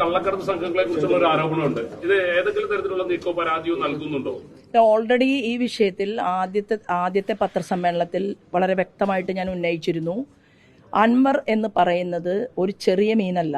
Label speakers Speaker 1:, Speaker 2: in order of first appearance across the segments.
Speaker 1: കള്ളക്കടത്ത് സംഘങ്ങളെ കുറിച്ചുള്ള ഒരു ആരോപണമുണ്ട്. ഇത് ഏതെങ്കിലും തരത്തിലുള്ള നീക്കോ പരാതിയോ നൽകുന്നുണ്ടോ?
Speaker 2: ഓൾറെഡി ഈ വിഷയത്തിൽ ആദ്യത്തെ ആദ്യത്തെ പത്രസമ്മേളനത്തിൽ വളരെ വ്യക്തമായിട്ട് ഞാൻ ഉന്നയിച്ചിരുന്നു. അൻവർ എന്ന് പറയുന്നത് ഒരു ചെറിയ മീനല്ല.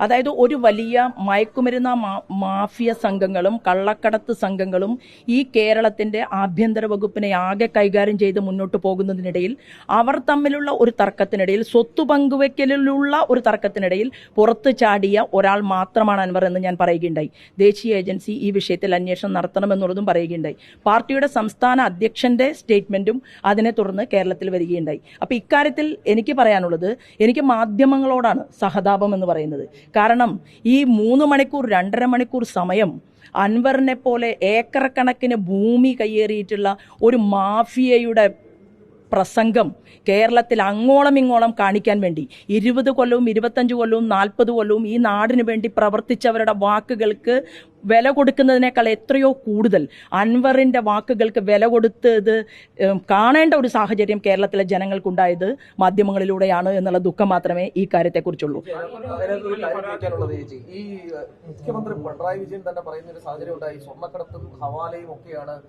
Speaker 2: അതായത് ഒരു വലിയ മയക്കുമരുന്ന മാഫിയ സംഘങ്ങളും കള്ളക്കടത്ത് സംഘങ്ങളും ഈ കേരളത്തിന്റെ ആഭ്യന്തര വകുപ്പിനെ ആകെ കൈകാര്യം ചെയ്ത് മുന്നോട്ട് പോകുന്നതിനിടയിൽ അവർ തമ്മിലുള്ള ഒരു തർക്കത്തിനിടയിൽ സ്വത്ത് പങ്കുവെക്കലിലുള്ള ഒരു തർക്കത്തിനിടയിൽ പുറത്തു ചാടിയ ഒരാൾ മാത്രമാണ് അൻവർ എന്ന് ഞാൻ പറയുകയുണ്ടായി. ദേശീയ ഏജൻസി ഈ വിഷയത്തിൽ അന്വേഷണം നടത്തണമെന്നുള്ളതും പറയുകയുണ്ടായി. പാർട്ടിയുടെ സംസ്ഥാന അധ്യക്ഷന്റെ സ്റ്റേറ്റ്മെന്റും അതിനെ തുടർന്ന് കേരളത്തിൽ വരികയുണ്ടായി. അപ്പൊ ഇക്കാര്യത്തിൽ എനിക്ക് പറയാനുള്ളത് എനിക്ക് മാധ്യമങ്ങളോടാണ് സഹതാപം എന്ന് പറയുന്നത്. കാരണം ഈ മൂന്ന് മണിക്കൂർ രണ്ടര മണിക്കൂർ സമയം അൻവറിനെ പോലെ ഏക്കറക്കണക്കിന് കണക്കിന് ഭൂമി കയ്യേറിയിട്ടുള്ള ഒരു മാഫിയയുടെ പ്രസംഗം കേരളത്തിൽ അങ്ങോളം ഇങ്ങോളം കാണിക്കാൻ വേണ്ടി ഇരുപത് കൊല്ലവും ഇരുപത്തഞ്ച് കൊല്ലവും നാൽപ്പത് കൊല്ലവും ഈ നാടിന് വേണ്ടി പ്രവർത്തിച്ചവരുടെ വാക്കുകൾക്ക് വില കൊടുക്കുന്നതിനേക്കാൾ എത്രയോ കൂടുതൽ അൻവറിന്റെ വാക്കുകൾക്ക് വില കൊടുത്തത് കാണേണ്ട ഒരു സാഹചര്യം കേരളത്തിലെ ജനങ്ങൾക്കുണ്ടായത് മാധ്യമങ്ങളിലൂടെയാണ് എന്നുള്ള ദുഃഖം മാത്രമേ ഈ കാര്യത്തെക്കുറിച്ചുള്ളൂ.
Speaker 3: ഈ മുഖ്യമന്ത്രി പിണറായി വിജയൻ തന്നെ പറയുന്ന ഒരു സാഹചര്യം ഉണ്ടായി. സ്വർണക്കടത്തും ഹവാലയും ഒക്കെയാണ്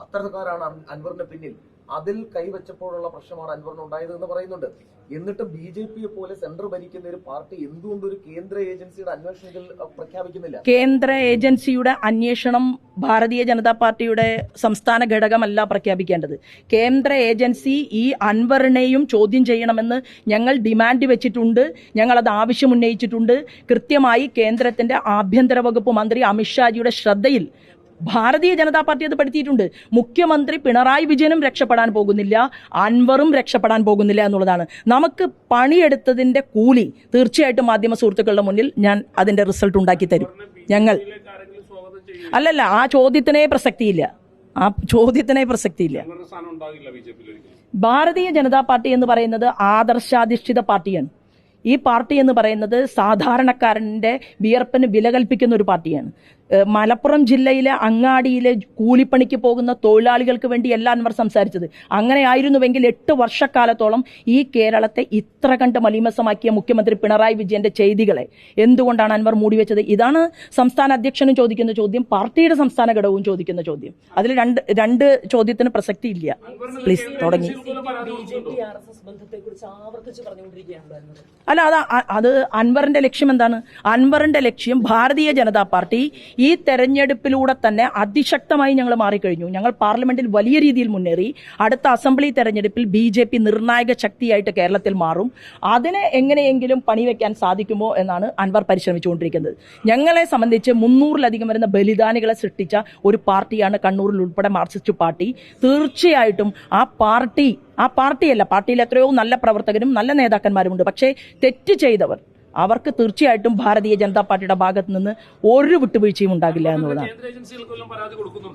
Speaker 3: അത്തരക്കാരാണ് അൻ- അൻവറിന് പിന്നിൽ. അതിൽ കൈവച്ചപ്പോഴുള്ള പ്രശ്നമാണ് അൻവറിന് ഉണ്ടായത് എന്ന് പറയുന്നുണ്ട്. എന്നിട്ട് ബി ജെ പിയെ പോലെ സെന്റർ ഭരിക്കുന്ന ഒരു പാർട്ടി എന്തുകൊണ്ട് ഒരു കേന്ദ്ര ഏജൻസിയുടെ അന്വേഷണത്തിൽ പ്രഖ്യാപിക്കുന്നില്ല?
Speaker 2: കേന്ദ്ര ഏജൻസിയുടെ അന്വേഷണം ഭാരതീയ ജനതാ പാർട്ടിയുടെ സംസ്ഥാന ഘടകമല്ല പ്രഖ്യാപിക്കേണ്ടത്. കേന്ദ്ര ഏജൻസി ഈ അൻവറിനെയും ചോദ്യം ചെയ്യണമെന്ന് ഞങ്ങൾ ഡിമാൻഡ് വെച്ചിട്ടുണ്ട്. ഞങ്ങൾ അത് ആവശ്യം ഉന്നയിച്ചിട്ടുണ്ട് കൃത്യമായി കേന്ദ്രത്തിന്റെ ആഭ്യന്തര വകുപ്പ് മന്ത്രി അമിത്ഷാജിയുടെ ശ്രദ്ധയിൽ ഭാരതീയ ജനതാ പാർട്ടി അത് പെടുത്തിയിട്ടുണ്ട്. മുഖ്യമന്ത്രി പിണറായി വിജയനും രക്ഷപ്പെടാൻ പോകുന്നില്ല അൻവറും രക്ഷപ്പെടാൻ പോകുന്നില്ല എന്നുള്ളതാണ്. നമുക്ക് പണിയെടുത്തതിന്റെ കൂലി തീർച്ചയായിട്ടും മാധ്യമ സുഹൃത്തുക്കളുടെ മുന്നിൽ ഞാൻ അതിന്റെ റിസൾട്ട് ഉണ്ടാക്കി തരും. ഞങ്ങൾ അല്ലല്ല ആ ചോദ്യത്തിനേ പ്രസക്തിയില്ല. ആ ചോദ്യത്തിനെ പ്രസക്തിയില്ല. ഭാരതീയ ജനതാ പാർട്ടി എന്ന് പറയുന്നത് ആദർശാധിഷ്ഠിത പാർട്ടിയാണ്. ഈ പാർട്ടി എന്ന് പറയുന്നത് സാധാരണക്കാരന്റെ വിയർപ്പിന് വില കൽപ്പിക്കുന്ന ഒരു പാർട്ടിയാണ്. മലപ്പുറം ജില്ലയിലെ അങ്ങാടിയിലെ കൂലിപ്പണിക്ക് പോകുന്ന തൊഴിലാളികൾക്ക് വേണ്ടി എല്ലാം അൻവർ സംസാരിച്ചത്. അങ്ങനെ ആയിരുന്നുവെങ്കിൽ എട്ട് വർഷക്കാലത്തോളം ഈ കേരളത്തെ ഇത്ര കണ്ട് മലീമസമാക്കിയ മുഖ്യമന്ത്രി പിണറായി വിജയന്റെ ചെയ്തികളെ. എന്തുകൊണ്ടാണ് അൻവർ മൂടിവെച്ചത്? ഇതാണ് സംസ്ഥാന അധ്യക്ഷനും ചോദിക്കുന്ന ചോദ്യം പാർട്ടിയുടെ സംസ്ഥാന ഘടകവും ചോദിക്കുന്ന ചോദ്യം. അതിൽ രണ്ട് രണ്ട് ചോദ്യത്തിന് പ്രസക്തി ഇല്ല. പ്ലീസ് തുടങ്ങി. അല്ല അത് അത് അൻവറിന്റെ ലക്ഷ്യം എന്താണ്? അൻവറിന്റെ ലക്ഷ്യം ഭാരതീയ ജനതാ പാർട്ടി ഈ തെരഞ്ഞെടുപ്പിലൂടെ തന്നെ അതിശക്തമായി ഞങ്ങൾ മാറിക്കഴിഞ്ഞു. ഞങ്ങൾ പാർലമെന്റിൽ വലിയ രീതിയിൽ മുന്നേറി. അടുത്ത അസംബ്ലി തെരഞ്ഞെടുപ്പിൽ ബി ജെ പി നിർണായക ശക്തിയായിട്ട് കേരളത്തിൽ മാറും. അതിനെ എങ്ങനെയെങ്കിലും പണിവെക്കാൻ സാധിക്കുമോ എന്നാണ് അൻവർ പരിശ്രമിച്ചുകൊണ്ടിരിക്കുന്നത്. ഞങ്ങളെ സംബന്ധിച്ച് മുന്നൂറിലധികം വരുന്ന ബലിദാനികളെ സൃഷ്ടിച്ച ഒരു പാർട്ടിയാണ് കണ്ണൂരിൽ ഉൾപ്പെടെ മാർക്സിസ്റ്റ് പാർട്ടി. തീർച്ചയായിട്ടും ആ പാർട്ടി ആ പാർട്ടിയല്ല പാർട്ടിയിൽ എത്രയോ നല്ല പ്രവർത്തകരും നല്ല നേതാക്കന്മാരുമുണ്ട്. പക്ഷേ തെറ്റ് ചെയ്തവർ അവർക്ക് തീർച്ചയായിട്ടും ഭാരതീയ ജനതാ പാർട്ടിയുടെ ഭാഗത്ത് നിന്ന് ഒരു വിട്ടുവീഴ്ചയും ഉണ്ടാകില്ല എന്നുള്ളതാണ്.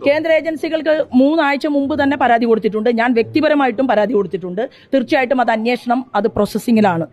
Speaker 2: കേന്ദ്ര ഏജൻസികൾക്ക് മൂന്നാഴ്ച മുമ്പ് തന്നെ പരാതി കൊടുത്തിട്ടുണ്ട്. ഞാൻ വ്യക്തിപരമായിട്ടും പരാതി കൊടുത്തിട്ടുണ്ട്. തീർച്ചയായിട്ടും അത് അന്വേഷണം അത് പ്രോസസ്സിങ്ങിലാണ്